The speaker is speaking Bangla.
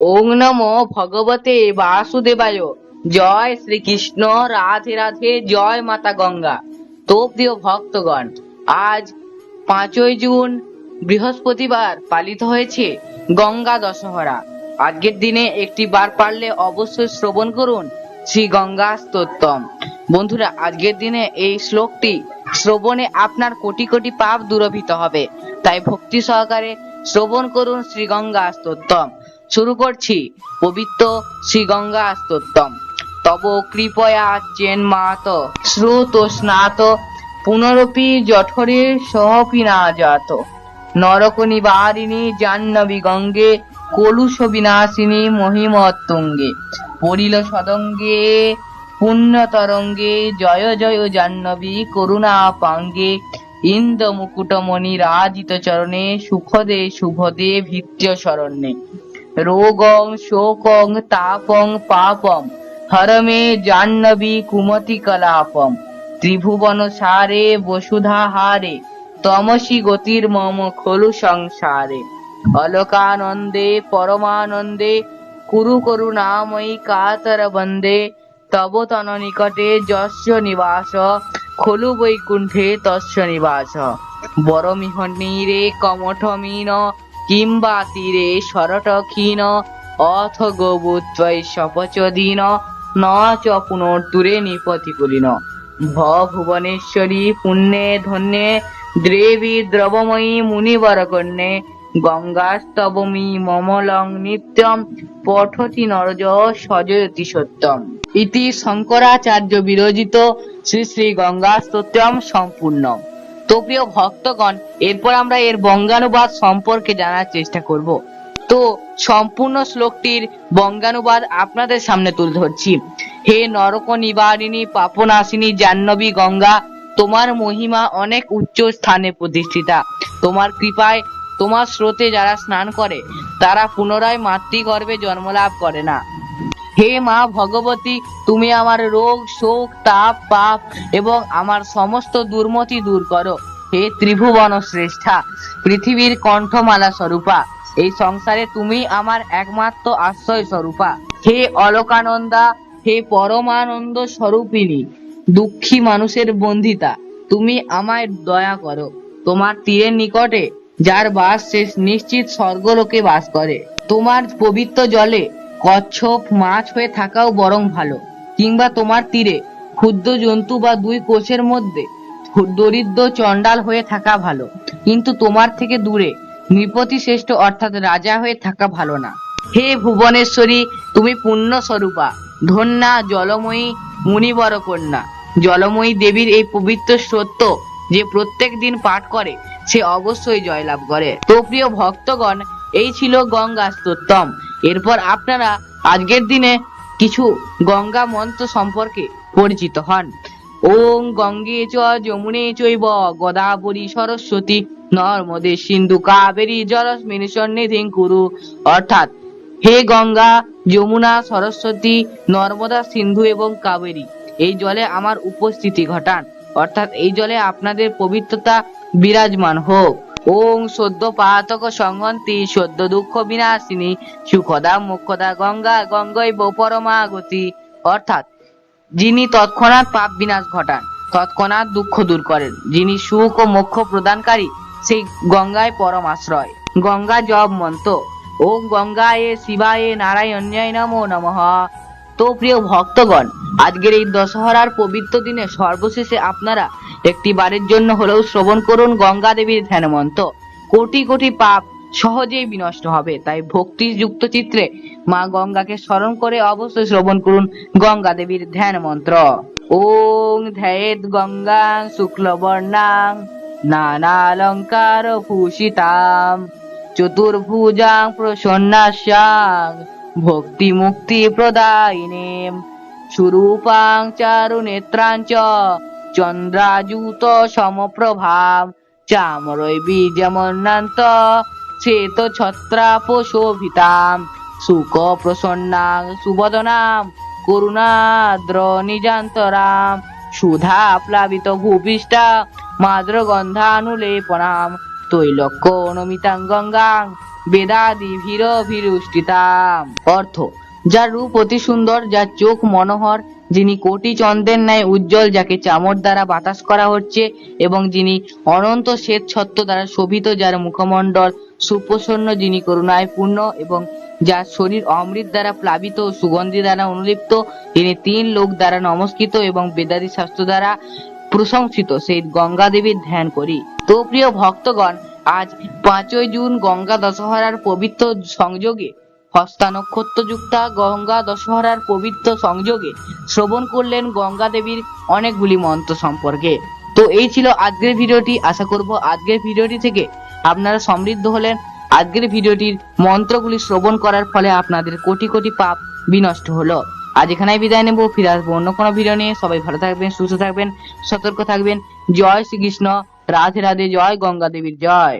ওং নমো ভগবতে বাসুদেবায়। জয় শ্রীকৃষ্ণ, রাধে রাধে, জয় মাতা গঙ্গা। তো প্রিয় ভক্তগণ, আজ পাঁচই জুন, বৃহস্পতিবার পালিত হয়েছে গঙ্গা দশহরা। আজকের দিনে একটি বার পারলে অবশ্যই শ্রবণ করুন শ্রী গঙ্গা স্তোত্তম বন্ধুরা, আজকের দিনে এই শ্লোকটি শ্রবণে আপনার কোটি কোটি পাপ দূরভীত হবে। তাই ভক্তি সহকারে শ্রবণ করুন শ্রী গঙ্গা স্তোত্তম শুরু করছি। পবিত্র শ্রী গঙ্গা স্তোত্তম তব কৃপয়া চেন্মাত শ্রুত স্নাত, পুনরপি জঠরে সহপি না জাত। নরক নিবারিণী জাহ্নবী গঙ্গে, কলুষ বিনাশিনী মহিমত্তুঙ্গে। পরিল সদঙ্গে পুণ্য তরঙ্গে জয় জয় জাহ্নবী করুণা পাঙ্গে। ইন্দ মুকুটমণি রাজিত চরণে, সুখদে শুভদে ভিত্য শরণ্যে রোগং, শোকং, তাপং, পাপম। হরমে জাহ্নবী কুমতি কলাপম। ত্রিভুবন সারে বসুধা হারে তমসি গতির মম খলু সংসারে। অলোকানন্দে, পরমানন্দে, কুরু করুণাময়ী কাতর বন্দে। তব তন নিকটে যস্য নিবাস। খলু বৈকুণ্ঠে তস্য নিবাস। বরমিহ নীরে কমঠ মিন। কিংবা তীরে সরট ক্ষীণ অথ গোবুত্বৈ শপচ দীন ন চ পুনর্দূরে নিপতি কুলিন ভ ভুবনেশ্বরী পুণ্যে ধন্যে দ্রেবী দ্রবময়ী মুনিবর কন্যে গঙ্গাস্তবমি মমলং নিত্যম, পঠতি নরজ সজয়তি সত্যম। ইতি শঙ্করাচার্য বিরচিত শ্রী শ্রী গঙ্গা স্তোত্রম সম্পূর্ণ তো প্রিয় ভক্তগণ, এরপর আমরা এর বঙ্গানুবাদ সম্পর্কে জানার চেষ্টা করব। তো সম্পূর্ণ শ্লোকটির বঙ্গানুবাদ আপনাদের সামনে তুলে ধরছি। হে নরক নিবারিণী পাপনাশিনী, জাহ্নবী গঙ্গা, তোমার মহিমা অনেক উচ্চ স্থানে প্রতিষ্ঠিতা। তোমার কৃপায়, তোমার স্রোতে যারা স্নান করে, তারা পুনরায় মাতৃগর্ভে জন্মলাভ করে না। হে মা ভগবতী, তুমি আমার রোগ, শোক, তাপ, পাপ এবং আমার সমস্ত দুর্মতি দূর করো। হে ত্রিভুবন শ্রেষ্ঠা, পৃথিবীর কণ্ঠমালা স্বরূপা, এই সংসারে তুমি আমার একমাত্র আশ্রয় স্বরূপা। হে অলোকানন্দা, হে পরমানন্দ স্বরূপিনী দুঃখী মানুষের বন্দিতা তুমি আমায় দয়া করো। তোমার তীরের নিকটে, যার বাস সে নিশ্চিত স্বর্গলোকে বাস করে। তোমার পবিত্র জলে কচ্ছপ মাছ হয়ে থাকাও বরং ভালো, কিংবা তোমার তীরে, ক্ষুদ্র জন্তু বা দুই কোষের মধ্যে, দরিদ্র চণ্ডাল হয়ে থাকা ভালো, কিন্তু তোমার থেকে দূরে নৃপতি শ্রেষ্ঠ অর্থাৎ রাজা হয়ে থাকা ভালো না। হে ভুবনেশ্বরী, তুমি পুণ্য স্বরূপা, ধন্যা জলময়ী মুনিবর কন্যা, জলময়ী দেবীর এই পবিত্র সত্য যে প্রত্যেক দিন পাঠ করে, সে অবশ্যই জয়লাভ করে। তো প্রিয় ভক্তগণ, এই ছিল গঙ্গা স্তোত্তম এরপর আপনারা আজকের দিনে কিছু গঙ্গা মন্ত্র সম্পর্কে পরিচিত হন। ওং গঙ্গে চ যমুনে চৈব গদাবরী সরস্বতী নর্মদে সিন্ধু কাবেরী জলস্মিনী সন্নিধিং কুরু। অর্থাৎ হে গঙ্গা, যমুনা, সরস্বতী, নর্মদা, সিন্ধু এবং কাবেরী, এই জলে আমার উপস্থিতি ঘটান। অর্থাৎ এই জলে আপনাদের পবিত্রতা বিরাজমান হোক। ওং সদ্য পাতক সংহন্তি, সদ্য দুঃখ বিনাশিনী, সুখদা মুখদা গঙ্গা গঙ্গই পরমাগতি। অর্থাৎ, যিনি তৎক্ষণাৎ পাপ বিনাশ ঘটান, তৎক্ষণাৎ দুঃখ দূর করেন। যিনি সুখ ও মোক্ষ প্রদানকারী, সেই গঙ্গায় পরম আশ্রয়। গঙ্গা জপ মন্ত্র। ওম গঙ্গায় শিবায় নারায়ণ্যায় নমো নমঃ। তো প্রিয় ভক্তগণ আজকের এই দশহরার পবিত্র দিনে সর্বশেষে আপনারা একটি বারের জন্য হলেও শ্রবণ করুন গঙ্গা দেবীর ধ্যান মন্ত্র। কোটি কোটি পাপ সহজেই বিনষ্ট হবে, তাই ভক্তি যুক্ত চিত্রে মা গঙ্গাকে স্মরণ করে অবশ্যই শ্রবণ করুন গঙ্গা দেবীর ধ্যান মন্ত্র। ওং ধ্যায়েত গঙ্গা শুক্লবর্ণাং নানালঙ্কার ভূষিতাম চতুর্ভুজাং প্রসন্নাস্যাং ভক্তি মুক্তি প্রদায়িনে সুরূপাং চারু নেত্রাং চ চন্দ্রাযুত সমপ্রভাম, চামরৈ বীজমন্নান্ত শ্বেত ছত্রাপ শোভিতাম সুখ প্রসন্নাং সুবদনাম করুণাদ্র নিজান্তরাম সুধা প্লাবিত ভূপিষ্ঠা মাদ্র গন্ধানুলেপনাম তৈলক্য নমিতাং গঙ্গাং বেদাদি ভীর ভীরুষ্টিতাম অর্থ যার রূপ অতি সুন্দর, যার চোখ মনোহর, যিনি কোটি চন্দ্রের ন্যায় উজ্জ্বল, যাকে চামর দ্বারা বাতাস করা হচ্ছে এবং যিনি অনন্ত শ্বেত ছত্র দ্বারা শোভিত, যার মুখমণ্ডল সুপ্রসন্ন, যিনি করুণায় পূর্ণ এবং যার শরীর অমৃত দ্বারা প্লাবিত ও সুগন্ধি দ্বারা অনুলিপ্ত, তিনি তিন লোক দ্বারা নমস্কৃত এবং বেদাদি শাস্ত্র দ্বারা প্রশংসিত। সেই গঙ্গা দেবীর ধ্যান করি। তো প্রিয় ভক্তগণ, আজ পাঁচই জুন গঙ্গা দশহরার পবিত্র সংযোগে হস্তা নক্ষত্র যুক্তা গঙ্গা দশহরার পবিত্র সংযোগে শ্রবণ করলেন গঙ্গা দেবীর অনেকগুলি মন্ত্র সম্পর্কে। তো এই ছিল আজকের ভিডিওটি। আশা করব আজকের ভিডিওটি থেকে আপনারা সমৃদ্ধ হলেন। আজকের ভিডিওটির মন্ত্রগুলি শ্রবণ করার ফলে আপনাদের কোটি কোটি পাপ বিনষ্ট হলো। আজ এখানেই বিদায় নেব। ফিরে আসব অন্য কোনো ভিডিও নিয়ে। সবাই ভালো থাকবেন, সুস্থ থাকবেন, সতর্ক থাকবেন। জয় শ্রীকৃষ্ণ। রাধে রাধে। জয় গঙ্গা দেবীর। জয়।